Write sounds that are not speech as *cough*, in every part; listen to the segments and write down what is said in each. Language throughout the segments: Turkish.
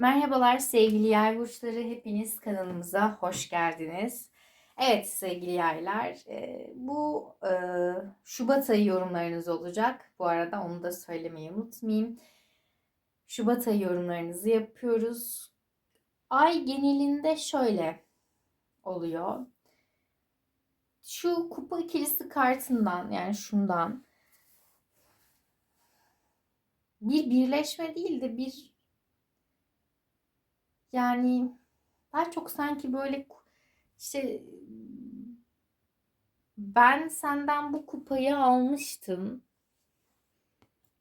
Merhabalar sevgili yay burçları. Hepiniz kanalımıza hoş geldiniz. Evet sevgili yaylar, e, bu e, Şubat ayı yorumlarınız olacak. Bu arada onu da söylemeyi unutmayayım. Şubat ayı yorumlarınızı yapıyoruz. Ay genelinde şöyle oluyor. Şu kupa ikilisi kartından yani şundan bir birleşme değil de bir yani daha çok sanki böyle işte ben senden bu kupayı almıştım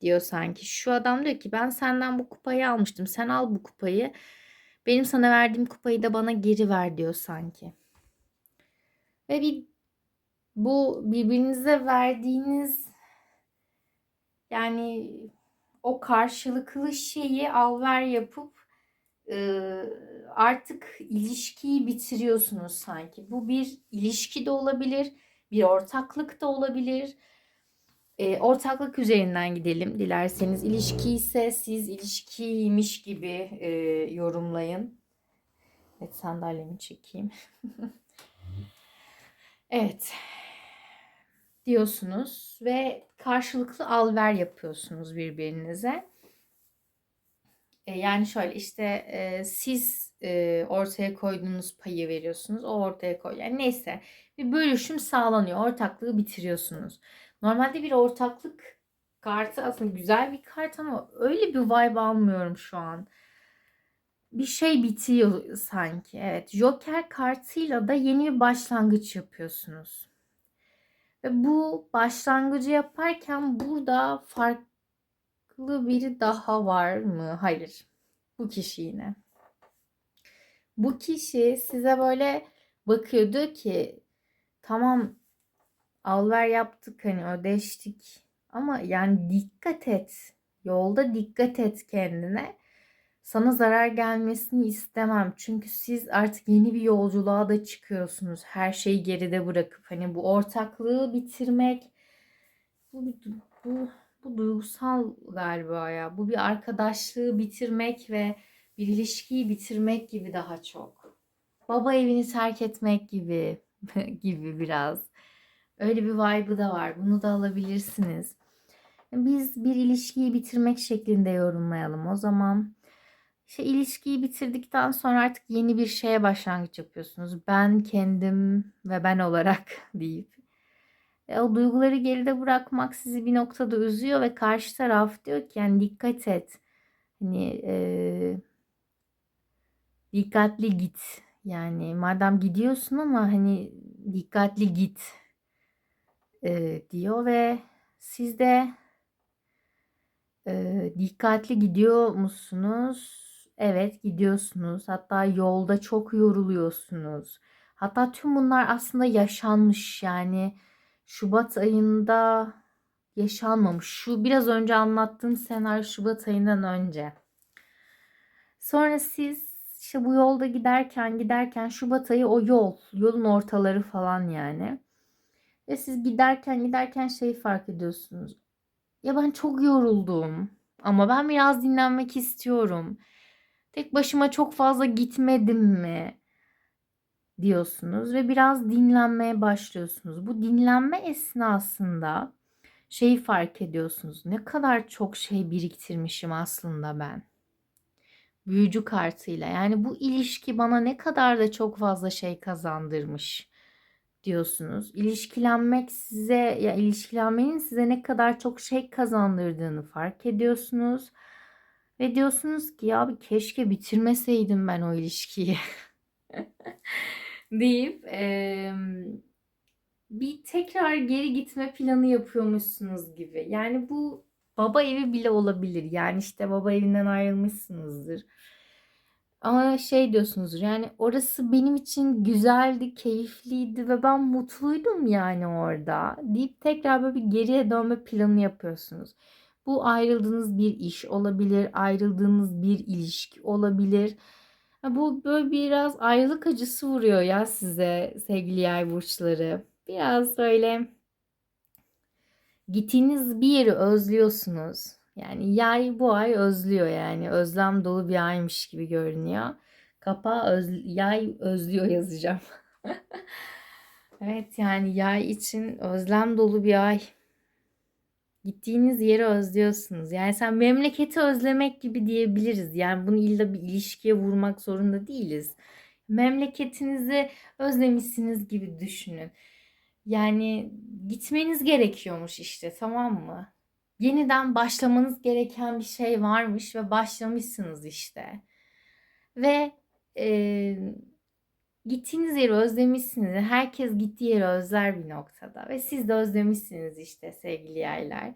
diyor sanki. Şu adam diyor ki ben senden bu kupayı almıştım. Sen al bu kupayı. Benim sana verdiğim kupayı da bana geri ver diyor sanki. Ve bir bu birbirinize verdiğiniz yani o karşılıklı şeyi al ver yapıp artık ilişkiyi bitiriyorsunuz sanki. Bu bir ilişki de olabilir, bir ortaklık da olabilir. Ortaklık üzerinden gidelim dilerseniz. İlişki ise siz ilişkiymiş gibi e, yorumlayın. Evet sandalyemi çekeyim. *laughs* evet diyorsunuz ve karşılıklı al ver yapıyorsunuz birbirinize. E, yani şöyle işte e, siz e, ortaya koyduğunuz payı veriyorsunuz. O ortaya koy. Yani neyse bir bölüşüm sağlanıyor. Ortaklığı bitiriyorsunuz. Normalde bir ortaklık kartı aslında güzel bir kart ama öyle bir vibe almıyorum şu an. Bir şey bitiyor sanki. Evet. Joker kartıyla da yeni bir başlangıç yapıyorsunuz. Ve bu başlangıcı yaparken burada fark farklı biri daha var mı? Hayır. Bu kişi yine. Bu kişi size böyle bakıyor diyor ki tamam alver yaptık hani ödeştik ama yani dikkat et. Yolda dikkat et kendine. Sana zarar gelmesini istemem. Çünkü siz artık yeni bir yolculuğa da çıkıyorsunuz. Her şeyi geride bırakıp hani bu ortaklığı bitirmek bu, bu bu duygusal galiba ya. Bu bir arkadaşlığı bitirmek ve bir ilişkiyi bitirmek gibi daha çok. Baba evini terk etmek gibi *laughs* gibi biraz. Öyle bir vibe'ı da var. Bunu da alabilirsiniz. Biz bir ilişkiyi bitirmek şeklinde yorumlayalım. O zaman işte ilişkiyi bitirdikten sonra artık yeni bir şeye başlangıç yapıyorsunuz. Ben kendim ve ben olarak *laughs* deyip o duyguları geride bırakmak sizi bir noktada üzüyor ve karşı taraf diyor ki yani dikkat et. Hani e, dikkatli git. Yani madem gidiyorsun ama hani dikkatli git e, diyor ve siz de e, dikkatli gidiyor musunuz? Evet gidiyorsunuz. Hatta yolda çok yoruluyorsunuz. Hatta tüm bunlar aslında yaşanmış yani Şubat ayında yaşanmamış. Şu biraz önce anlattığım senaryo Şubat ayından önce. Sonra siz işte bu yolda giderken giderken Şubat ayı o yol, yolun ortaları falan yani. Ve siz giderken giderken şeyi fark ediyorsunuz. Ya ben çok yoruldum ama ben biraz dinlenmek istiyorum. Tek başıma çok fazla gitmedim mi? Diyorsunuz ve biraz dinlenmeye başlıyorsunuz. Bu dinlenme esnasında şeyi fark ediyorsunuz. Ne kadar çok şey biriktirmişim aslında ben. Büyücü kartıyla. Yani bu ilişki bana ne kadar da çok fazla şey kazandırmış diyorsunuz. İlişkilenmek size ya ilişkilenmenin size ne kadar çok şey kazandırdığını fark ediyorsunuz. Ve diyorsunuz ki ya bir keşke bitirmeseydim ben o ilişkiyi. *laughs* deyip e, bir tekrar geri gitme planı yapıyormuşsunuz gibi. Yani bu baba evi bile olabilir. Yani işte baba evinden ayrılmışsınızdır. Ama şey diyorsunuzdur yani orası benim için güzeldi, keyifliydi ve ben mutluydum yani orada deyip tekrar böyle bir geriye dönme planı yapıyorsunuz. Bu ayrıldığınız bir iş olabilir, ayrıldığınız bir ilişki olabilir bu böyle biraz ayrılık acısı vuruyor ya size sevgili yay burçları. Biraz böyle gittiğiniz bir yeri özlüyorsunuz. Yani yay bu ay özlüyor yani. Özlem dolu bir aymış gibi görünüyor. Kapağı öz, yay özlüyor yazacağım. *laughs* Evet yani yay için özlem dolu bir ay. Gittiğiniz yeri özlüyorsunuz. Yani sen memleketi özlemek gibi diyebiliriz. Yani bunu illa bir ilişkiye vurmak zorunda değiliz. Memleketinizi özlemişsiniz gibi düşünün. Yani gitmeniz gerekiyormuş işte tamam mı? Yeniden başlamanız gereken bir şey varmış ve başlamışsınız işte. Ve e, gittiğiniz yeri özlemişsiniz. Herkes gittiği yeri özler bir noktada. Ve siz de özlemişsiniz işte sevgili yaylar.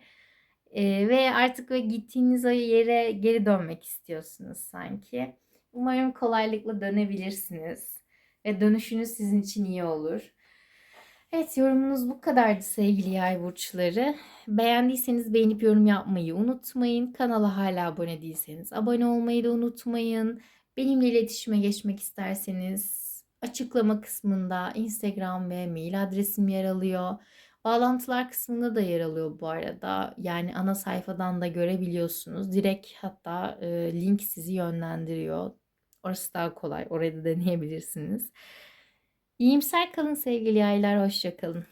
E, ve artık ve gittiğiniz o yere geri dönmek istiyorsunuz sanki. Umarım kolaylıkla dönebilirsiniz. Ve dönüşünüz sizin için iyi olur. Evet yorumunuz bu kadardı sevgili yay burçları. Beğendiyseniz beğenip yorum yapmayı unutmayın. Kanala hala abone değilseniz abone olmayı da unutmayın. Benimle iletişime geçmek isterseniz açıklama kısmında Instagram ve mail adresim yer alıyor. Bağlantılar kısmında da yer alıyor bu arada. Yani ana sayfadan da görebiliyorsunuz. Direkt hatta e, link sizi yönlendiriyor. Orası daha kolay. Orayı da deneyebilirsiniz. İyimser kalın sevgili yaylar. Hoşça kalın.